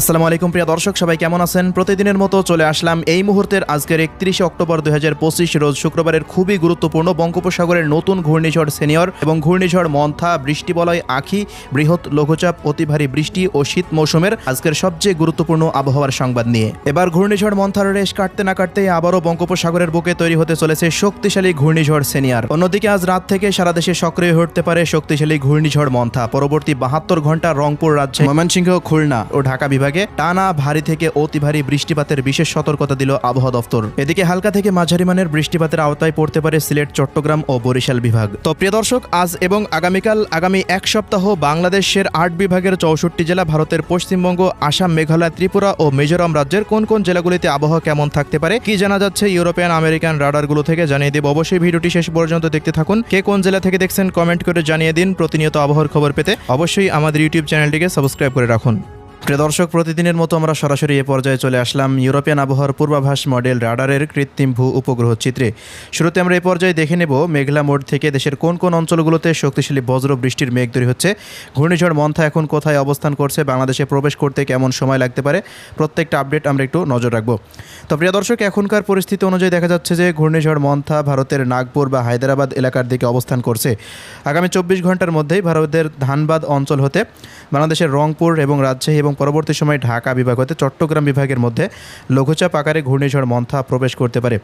আসসালামু আলাইকুম প্রিয় দর্শক, সবাই কেমন আছেন? প্রতিদিনের মতো চলে আসলাম এই মুহূর্তের আজকের একত্রিশে অক্টোবর দুই রোজ শুক্রবারের খুবই গুরুত্বপূর্ণ বঙ্গোপসাগরের নতুন ঘূর্ণিঝড় সিনিয়র এবং ঘূর্ণিঝড় মন্থা, বৃষ্টি বলয়, আখি, বৃহৎ লঘুচাপ, অতি ভারী বৃষ্টি ও শীত মৌসুমের আজকের সবচেয়ে গুরুত্বপূর্ণ আবহাওয়ার সংবাদ নিয়ে। এবার ঘূর্ণিঝড় মন্থার রেশ কাটতে না কাটতেই আবারও বঙ্গোপসাগরের বুকে তৈরি হতে চলেছে শক্তিশালী ঘূর্ণিঝড় সিনিয়র। অন্যদিকে আজ রাত থেকে সারা দেশে সক্রিয় উঠতে পারে শক্তিশালী ঘূর্ণিঝড় মন্থা। পরবর্তী বাহাত্তর ঘণ্টা রংপুর রাজ্যে ময়মনসিংহ, খুলনা ও ঢাকা বিভাগে টানা ভারী থেকে অতি ভারী বৃষ্টিপাতের বিশেষ সতর্কতা দিল আবহাওয়া দফতর। এদিকে হালকা থেকে মাঝারি মানের বৃষ্টিপাতের আওতায় পড়তে পারে সিলেট, চট্টগ্রাম ও বরিশাল বিভাগ। তো প্রিয় দর্শক, আজ এবং আগামীকাল, আগামী এক সপ্তাহ বাংলাদেশের আট বিভাগের চৌষট্টি জেলা, ভারতের পশ্চিমবঙ্গ, আসাম, মেঘালয়, ত্রিপুরা ও মিজোরাম রাজ্যের কোন কোন জেলাগুলিতে আবহাওয়া কেমন থাকতে পারে, কি জানা যাচ্ছে ইউরোপিয়ান, আমেরিকান রাডারগুলো থেকে জানিয়ে দেব। অবশ্যই ভিডিওটি শেষ পর্যন্ত দেখতে থাকুন। কে কোন জেলা থেকে দেখছেন, কমেন্ট করে জানিয়ে দিন। প্রতিনিয়ত আবহাওয়ার খবর পেতে অবশ্যই আমাদের ইউটিউব চ্যানেলটিকে সাবস্ক্রাইব করে রাখুন। প্রিয় দর্শক, প্রতিদিনের মতো আমরা সরাসরি এ পর্যায়ে চলে আসলাম ইউরোপিয়ান আবহাওয়ার পূর্বাভাস মডেল রাডারের কৃত্রিম ভূ উপগ্রহ চিত্রে। শুরুতে আমরা এই পর্যায়ে দেখে নেব মেঘলা মোড় থেকে দেশের কোন কোন অঞ্চলগুলোতে শক্তিশালী বজ্র বৃষ্টির মেঘ তৈরি হচ্ছে। ঘূর্ণিঝড় মন্থা এখন কোথায় অবস্থান করছে, বাংলাদেশে প্রবেশ করতে কেমন সময় লাগতে পারে, প্রত্যেকটা আপডেট আমরা একটু নজর রাখব। তো প্রিয় দর্শক, এখনকার পরিস্থিতি অনুযায়ী দেখা যাচ্ছে যে ঘূর্ণিঝড় মন্থা ভারতের নাগপুর বা হায়দ্রাবাদ এলাকার দিকে অবস্থান করছে। আগামী চব্বিশ ঘণ্টার মধ্যেই ভারতের ধানবাদ অঞ্চল হতে বাংলাদেশের রংপুর এবং রাজশাহী এবং পরবর্তী সময়ে ঢাকা বিভাগ হতে চট্টগ্রাম বিভাগের মধ্যে লঘুচাপ আকারে ঘূর্ণিঝড় মন্থা প্রবেশ করতে পারে।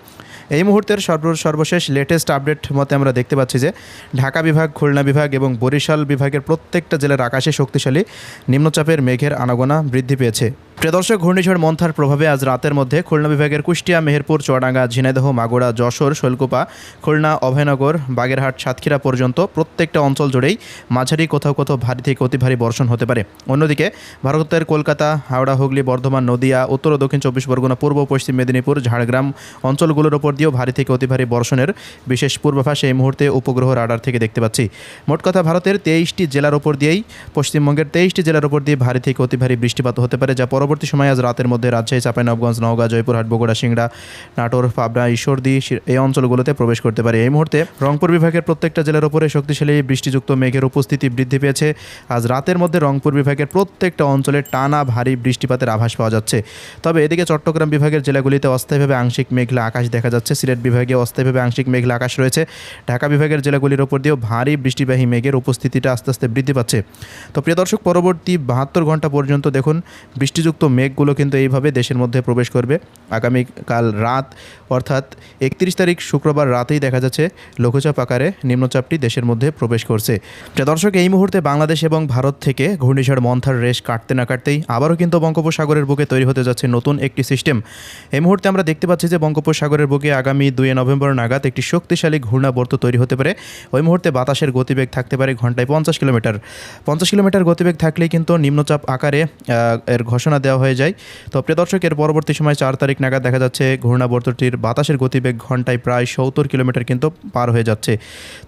এই মুহূর্তের সর্ব, সর্বশেষ লেটেস্ট আপডেট মতে আমরা দেখতে পাচ্ছি যে, ঢাকা বিভাগ, খুলনা বিভাগ এবং বরিশাল বিভাগের প্রত্যেকটা জেলার আকাশে শক্তিশালী নিম্নচাপের মেঘের আনাগোনা বৃদ্ধি পেয়েছে। প্রিয় দর্শক, ঘূর্ণিঝড় মন্থার প্রভাবে আজ রাতের মধ্যে খুলনা বিভাগের কুষ্টিয়া, মেহেরপুর, চুয়াডাঙ্গা, ঝিনাইদহ মাগুড়া যশোর শৈলকুপা খুলনা, অভয়নগর, বাগেরহাট, সাতক্ষীরা পর্যন্ত প্রত্যেকটা অঞ্চল জুড়েই মাঝারি, কোথাও কোথাও ভারী থেকে অতি ভারী বর্ষণ হতে পারে। অন্যদিকে ভারতের কলকাতা, হাওড়া, হুগলি, বর্ধমান, নদিয়া, উত্তর ও দক্ষিণ চব্বিশ পরগনা, পূর্ব পশ্চিম মেদিনীপুর, ঝাড়গ্রাম অঞ্চলগুলোর ওপর দিয়েও ভারী থেকে অতি ভারী বর্ষণের বিশেষ পূর্বাভাস এই মুহূর্তে উপগ্রহ রাডার থেকে দেখতে পাচ্ছি। মোট কথা, ভারতের তেইশটি জেলার ওপর দিয়েই, পশ্চিমবঙ্গের তেইশটি জেলার ওপর দিয়ে ভারী থেকে অতি ভারী বৃষ্টিপাত হতে পারে, যা পরবর্তী সময় আজ রাতের মধ্যে রাজশাহী চাঁপাইনবগঞ্জ নওগাঁ, জয়পুরহাট, বগুড়া, সিংড়া, নাটোর পাবনা ঈশ্বরদী এই অঞ্চলগুলোতে প্রবেশ করতে পারে। এই মুহূর্তে রংপুর বিভাগের প্রত্যেকটা জেলার উপরে শক্তিশালী বৃষ্টিযুক্ত মেঘের উপস্থিতি বৃদ্ধি পেয়েছে। আজ রাতের মধ্যে রংপুর বিভাগের প্রত্যেকটা অঞ্চলে টানা ভারী বৃষ্টিপাতের আভাস পাওয়া যাচ্ছে। তবে এদিকে চট্টগ্রাম বিভাগের জেলাগুলিতে অস্থায়ীভাবে আংশিক মেঘলা আকাশ দেখা যাচ্ছে। সিলেট বিভাগে অস্থায়ীভাবে আংশিক মেঘলা আকাশ রয়েছে। ঢাকা বিভাগের জেলাগুলির ওপর দিয়েও ভারী বৃষ্টিবাহী মেঘের উপস্থিতিটা আস্তে আস্তে বৃদ্ধি পাচ্ছে। তো প্রিয় দর্শক, পরবর্তী বাহাত্তর ঘণ্টা পর্যন্ত দেখুন। বৃষ্টিযুক্ত মেঘগুলো কিন্তু এইভাবে দেশের মধ্যে প্রবেশ করবে। আগামীকাল রাত, অর্থাৎ একত্রিশ তারিখ শুক্রবার রাতেই দেখা যাচ্ছে লঘুচাপ আকারে নিম্নচাপটি দেশের মধ্যে প্রবেশ করছে। দর্শক, এই মুহূর্তে বাংলাদেশ এবং ভারত থেকে ঘূর্ণিঝড় মন্থার রেশ কাটতে না কাটতেই আবারও কিন্তু বঙ্গোপসাগরের বুকে তৈরি হতে যাচ্ছে নতুন একটি সিস্টেম। এই মুহূর্তে আমরা দেখতে পাচ্ছি যে বঙ্গোপসাগরের বুকে আগামী দুই নভেম্বর নাগাদ একটি শক্তিশালী ঘূর্ণাবর্ত তৈরি হতে পারে। ওই মুহূর্তে বাতাসের গতিবেগ থাকতে পারে ঘন্টায় পঞ্চাশ কিলোমিটার। পঞ্চাশ কিলোমিটার গতিবেগ থাকলেই কিন্তু নিম্নচাপ আকারে এর ঘোষণা দেওয়া হয়ে যায়। তো প্রিয় দর্শক, এর পরবর্তী সময় চার তারিখ নাগাদ দেখা যাচ্ছে ঘূর্ণাবর্তটির বাতাসের গতিবেগ ঘন্টায় প্রায় সত্তর কিলোমিটার কিন্তু পার হয়ে যাচ্ছে।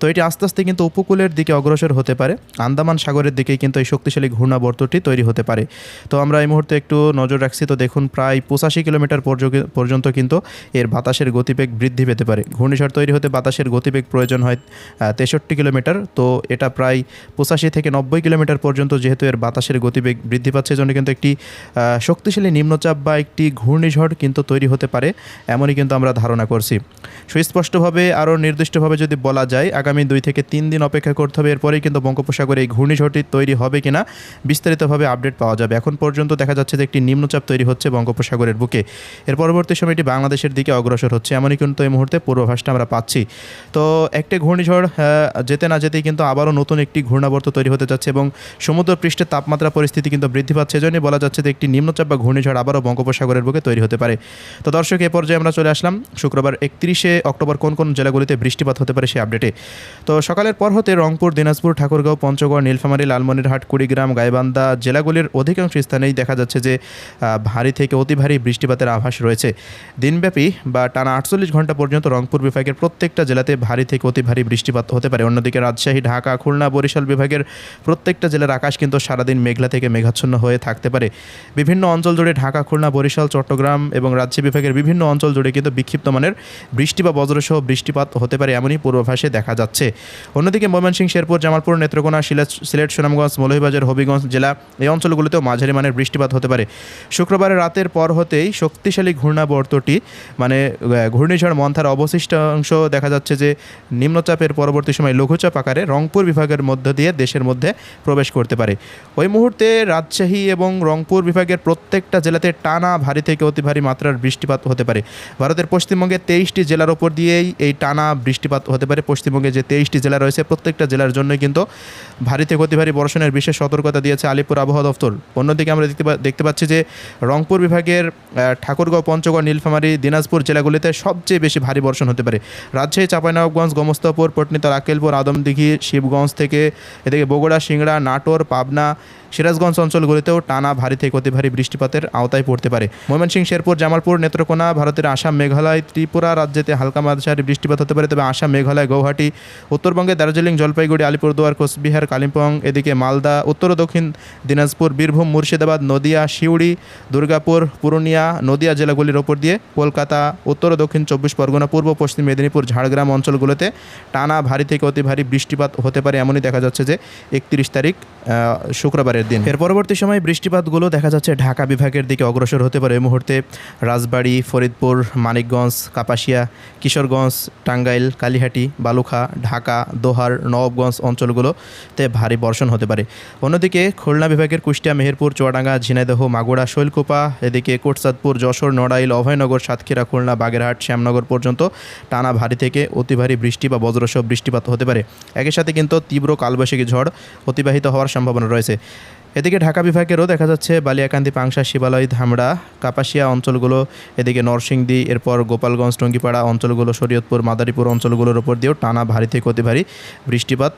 তো এটি আস্তে আস্তে কিন্তু উপকূলের দিকে অগ্রসর হতে পারে। আন্দামান সাগরের দিকেই কিন্তু এই শক্তিশালী ঘূর্ণাবর্তটি তৈরি হতে পারে। তো আমরা এই মুহূর্তে একটু নজর রাখছি, তো দেখুন প্রায় পঁচাশি কিলোমিটার পর্য- পর্যন্ত কিন্তু এর বাতাসের গতিবেগ বৃদ্ধি পেতে পারে। ঘূর্ণিঝড় তৈরি হতে বাতাসের গতিবেগ প্রয়োজন হয় তেষট্টি কিলোমিটার। তো এটা প্রায় পঁচাশি থেকে নব্বই কিলোমিটার পর্যন্ত যেহেতু এর বাতাসের গতিবেগ বৃদ্ধি পাচ্ছে জন্য কিন্তু একটি শক্তিশালী নিম্নচাপ বা একটি ঘূর্ণিঝড় কিন্তু তৈরি হতে পারে, এমনই কিন্তু আমরা ধারণা করছি। সুস্পষ্টভাবে আরও নির্দিষ্টভাবে যদি বলা যায়, আগামী দুই থেকে তিন দিন অপেক্ষা করতে হবে, এরপরেই কিন্তু বঙ্গোপসাগরে এই ঘূর্ণিঝড়টি তৈরি হবে কিনা বিস্তারিতভাবে আপডেট পাওয়া যাবে। এখন পর্যন্ত দেখা যাচ্ছে যে একটি নিম্নচাপ তৈরি হচ্ছে বঙ্গোপসাগরের বুকে। এর পরবর্তী সময় এটি বাংলাদেশের দিকে অগ্রসর হচ্ছে, এমনই কিন্তু এই মুহূর্তে পূর্বাভাসটা আমরা পাচ্ছি। তো একটি ঘূর্ণিঝড় যেতে না যেতেই কিন্তু আবারও নতুন একটি ঘূর্ণাবর্ত তৈরি হতে যাচ্ছে এবং সমুদ্র পৃষ্ঠের তাপমাত্রা পরিস্থিতি কিন্তু বৃদ্ধি পাচ্ছে। এজন্যই বলা যাচ্ছে যে একটি নিম্নচাপ বা ঘূর্ণিঝড় আবারও বঙ্গোপসাগরের বুকে তৈরি হতে পারে। তো দর্শক, এ পর্যায়ে আমরা চলে আসলাম। শুক্রবার একত্রিশে অক্টোবর কোন কোন জেলাগুলিতে বৃষ্টিপাত হতে পারে সেই আপডেটে। তো সকালের পর হতে রংপুর, দিনাজপুর, ঠাকুরগাঁও, পঞ্চগড়, নীলফামারী, লালমনিরহাট, কুড়িগ্রাম, গাইবান্ধা জেলাগুলির অধিকাংশ স্থানেই দেখা যাচ্ছে যে ভারী থেকে অতি ভারী বৃষ্টিপাতের আভাস রয়েছে। দিনব্যাপী বা টানা আটচল্লিশ ঘণ্টা পর্যন্ত রংপুর বিভাগের প্রত্যেকটা জেলাতে ভারী থেকে অতি ভারী বৃষ্টিপাত হতে পারে। অন্যদিকে রাজশাহী, ঢাকা, খুলনা, বরিশাল বিভাগের প্রত্যেকটা জেলার আকাশ কিন্তু সারাদিন মেঘলা থেকে মেঘাচ্ছন্ন হয়ে থাকতে পারে। বিভিন্ন অঞ্চল জুড়ে ঢাকা, খুলনা, বরিশাল, চট্টগ্রাম এবং রাজশাহী বিভাগের বিভিন্ন অঞ্চল জুড়ে কিন্তু বিক্ষিপ্ত মানের বৃষ্টি বা বজ্রসহ বৃষ্টিপাত হতে পারে এমনই পূর্বাভাসে দেখা যাচ্ছে। অন্যদিকে ময়মনসিংহ, শেরপুর, জামালপুর, নেত্রকোনা, সিলেট সিলেট, সুনামগঞ্জ, মৌলভীবাজার, হবিগঞ্জ জেলা এই অঞ্চলগুলোতে জেলাগুলিতেও মাঝারি মানের বৃষ্টিপাত হতে পারে। শুক্রবার রাতের পর হতেই শক্তিশালী ঘূর্ণাবর্তটি মানে ঘূর্ণিঝড় মন্থার অবশিষ্ট অংশ দেখা যাচ্ছে যে নিম্নচাপের পরবর্তী সময় লঘুচাপ আকারে রংপুর বিভাগের মধ্য দিয়ে দেশের মধ্যে প্রবেশ করতে পারে। ওই মুহূর্তে রাজশাহী এবং রংপুর বিভাগের প্রত্যেকটা জেলাতে টানা ভারী থেকে অতি ভারী মাত্রার বৃষ্টিপাত হতে পারে। ভারতের পশ্চিমবঙ্গে তেইশটি জেলার ওপর দিয়েই এই টানা বৃষ্টিপাত হতে পারে। পশ্চিমবঙ্গে যে তেইশটি জেলা রয়েছে, প্রত্যেকটা জেলার জন্যই কিন্তু ভারী থেকে অতি ভারী বর্ষণের বিশেষ সতর্কতা দিয়েছে আলিপুর আবহাওয়া দপ্তর অন্যদিকে আমরা দেখতে দেখতে পাচ্ছি যে রংপুর বিভাগের ঠাকুরগাঁও, পঞ্চগড়, নীলফামারী, দিনাজপুর জেলাগুলিতে সবচেয়ে বেশি ভারী বর্ষণ হতে পারে। রাজশাহী, চাঁপাইনবাবগঞ্জ, গোমস্তাপুর পটনিতর আকেলপুর আদমদিঘি, শিবগঞ্জ থেকে এদিকে বগুড়া, সিংড়া, নাটোর, পাবনা, সিরাজগঞ্জ অঞ্চলগুলিতেও টানা ভারী থেকে অতি ভারী বৃষ্টিপাতের আওতায় পড়তে পারে। ময়মনসিংহ, শেরপুর, জামালপুর, নেত্রকোনা, ভারতের আসাম, মেঘালয়, ত্রিপুরা রাজ্যেতে হালকা মাঝারি বৃষ্টিপাত হতে পারে। তবে আসাম, মেঘালয়, গৌহাটি, উত্তরবঙ্গে দার্জিলিং, জলপাইগুড়ি, আলিপুরদুয়ার, কোচবিহার, কালিম্পং, এদিকে মালদা, উত্তর ও দক্ষিণ দিনাজপুর, বীরভূম, মুর্শিদাবাদ, নদিয়া, সিউড়ি, দুর্গাপুর, পুরুলিয়া, নদিয়া জেলাগুলির ওপর দিয়ে কলকাতা, উত্তর ও দক্ষিণ চব্বিশ পরগনা, পূর্ব পশ্চিম মেদিনীপুর, ঝাড়গ্রাম অঞ্চলগুলোতে টানা ভারী থেকে অতি ভারী বৃষ্টিপাত হতে পারে। এমনই দেখা যাচ্ছে যে একত্রিশ তারিখ শুক্রবারের দিন। এর পরবর্তী সময় বৃষ্টিপাতগুলো দেখা যাচ্ছে ঢাকা বিভাগের দিকে অগ্রসর হতে পারে এই মুহূর্তে রাজবাড়ী, ফরিদপুর, মানিকগঞ্জ, কাপাসিয়া, কিশোরগঞ্জ, টাঙ্গাইল, কালীহাটি, বালুখা, ঢাকা, দোহার, নবাবগঞ্জ অঞ্চলগুলোতে ভারী বর্ষণ হতে পারে। অন্যদিকে খুলনা বিভাগের কুষ্টিয়া, মেহেরপুর, চুয়াডাঙ্গা, ঝিনাইদহ, মাগুরা, শৈলকুপা, এদিকে কোটসাদপুর, যশোর, নড়াইল, অভয়নগর, সাতক্ষীরা, খুলনা, বাগেরহাট, শ্যামনগর পর্যন্ত টানা ভারী থেকে অতি ভারী বৃষ্টি বা বজ্রসহ বৃষ্টিপাত হতে পারে। একই সাথে কিন্তু তীব্র কালবৈশাখী ঝড় অতিবাহিত হওয়ার সম্ভাবনা রয়েছে। এদিকে ঢাকা বিভাগেরও দেখা যাচ্ছে বালিয়াকান্দি, পাংশা, শিবালয়, ধামড়া, কাপাসিয়া অঞ্চলগুলো, এদিকে নরসিংদী, এরপর গোপালগঞ্জ, টঙ্গিপাড়া অঞ্চলগুলো, শরীয়তপুর, মাদারীপুর অঞ্চলগুলোর ওপর দিয়েও টানা ভারী থেকে অতি ভারী বৃষ্টিপাত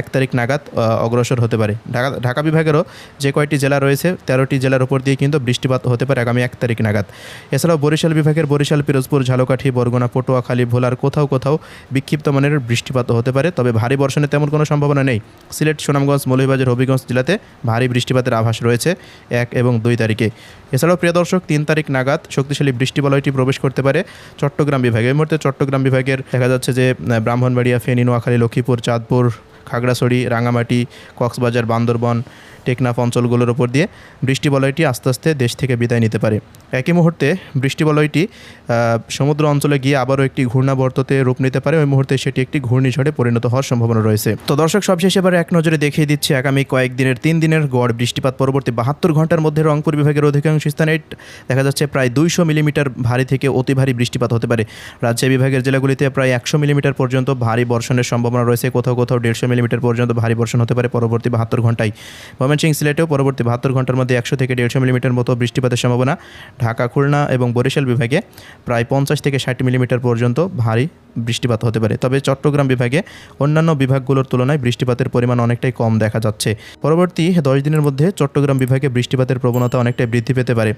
এক তারিখ নাগাদ অগ্রসর হতে পারে। ঢাকা ঢাকা বিভাগেরও যে কয়টি জেলা রয়েছে, তেরোটি জেলার উপর দিয়ে কিন্তু বৃষ্টিপাত হতে পারে আগামী এক তারিখ নাগাদ। এছাড়াও বরিশাল বিভাগের বরিশাল, পিরোজপুর, ঝালকাঠি, বরগুনা পটুয়াখালী ভোলার কোথাও কোথাও বিক্ষিপ্ত মানের বৃষ্টিপাত হতে পারে, তবে ভারী বর্ষণের তেমন কোনো সম্ভাবনা নেই। সিলেট, সুনামগঞ্জ, মৌলভীবাজার, হবিগঞ্জ জেলাতে ভারী বৃষ্টিপাতের আভাস রয়েছে এক এবং দুই তারিখে। এছাড়াও প্রিয় দর্শক, তিন তারিখ নাগাদ শক্তিশালী বৃষ্টিবলয়টি প্রবেশ করতে পারে চট্টগ্রাম বিভাগে। এই মুহূর্তে চট্টগ্রাম বিভাগের দেখা যাচ্ছে যে ব্রাহ্মণবাড়িয়া, ফেনী, নোয়াখালী, লক্ষ্মীপুর, চাঁদপুর খাগড়াছড়ি, রাঙামাটি, কক্সবাজার, বান্দরবন, টেকনাফ অঞ্চলগুলোর ওপর দিয়ে বৃষ্টিবলয়টি আস্তে আস্তে দেশ থেকে বিদায় নিতে পারে। একই মুহূর্তে বৃষ্টিবলয়টি সমুদ্র অঞ্চলে গিয়ে আবারও একটি ঘূর্ণাবর্ততে রূপ নিতে পারে। ওই মুহূর্তে সেটি একটি ঘূর্ণিঝড়ে পরিণত হওয়ার সম্ভাবনা রয়েছে। তো দর্শক, সবশেষে এবার এক নজরে দেখিয়ে দিচ্ছে আগামী কয়েকদিনের তিন দিনের গড় বৃষ্টিপাত। পরবর্তী বাহাত্তর ঘণ্টার মধ্যে রংপুর বিভাগের অধিকাংশ স্থানে দেখা যাচ্ছে প্রায় দুইশো মিলিমিটার ভারী থেকে অতি ভারী বৃষ্টিপাত হতে পারে। রাজশাহী বিভাগের জেলাগুলিতে প্রায় একশো মিলিমিটার পর্যন্ত ভারী বর্ষণের সম্ভাবনা রয়েছে। কোথাও কোথাও দেড়শো মিলিমিটার পর্যন্ত ভারী বর্ষণ হতে পারে পরবর্তী বাহাত্তর ঘন্টায়। ময়মনসিংহ সিলেটেও পরবর্তী বাহাত্তর ঘণ্টার মধ্যে একশো থেকে দেড়শো মিলিমিটার মতো বৃষ্টিপাতের সম্ভাবনা। ঢাকা, খুলনা এবং বরিশাল বিভাগে প্রায় পঞ্চাশ থেকে ষাট মিলিমিটার পর্যন্ত ভারী বৃষ্টিপাত হতে পারে। তবে চট্টগ্রাম বিভাগে অন্যান্য বিভাগগুলোর তুলনায় বৃষ্টিপাতের পরিমাণ অনেকটাই কম দেখা যাচ্ছে। পরবর্তী দশ দিনের মধ্যে চট্টগ্রাম বিভাগে বৃষ্টিপাতের প্রবণতা অনেকটাই বৃদ্ধি পেতে পারে।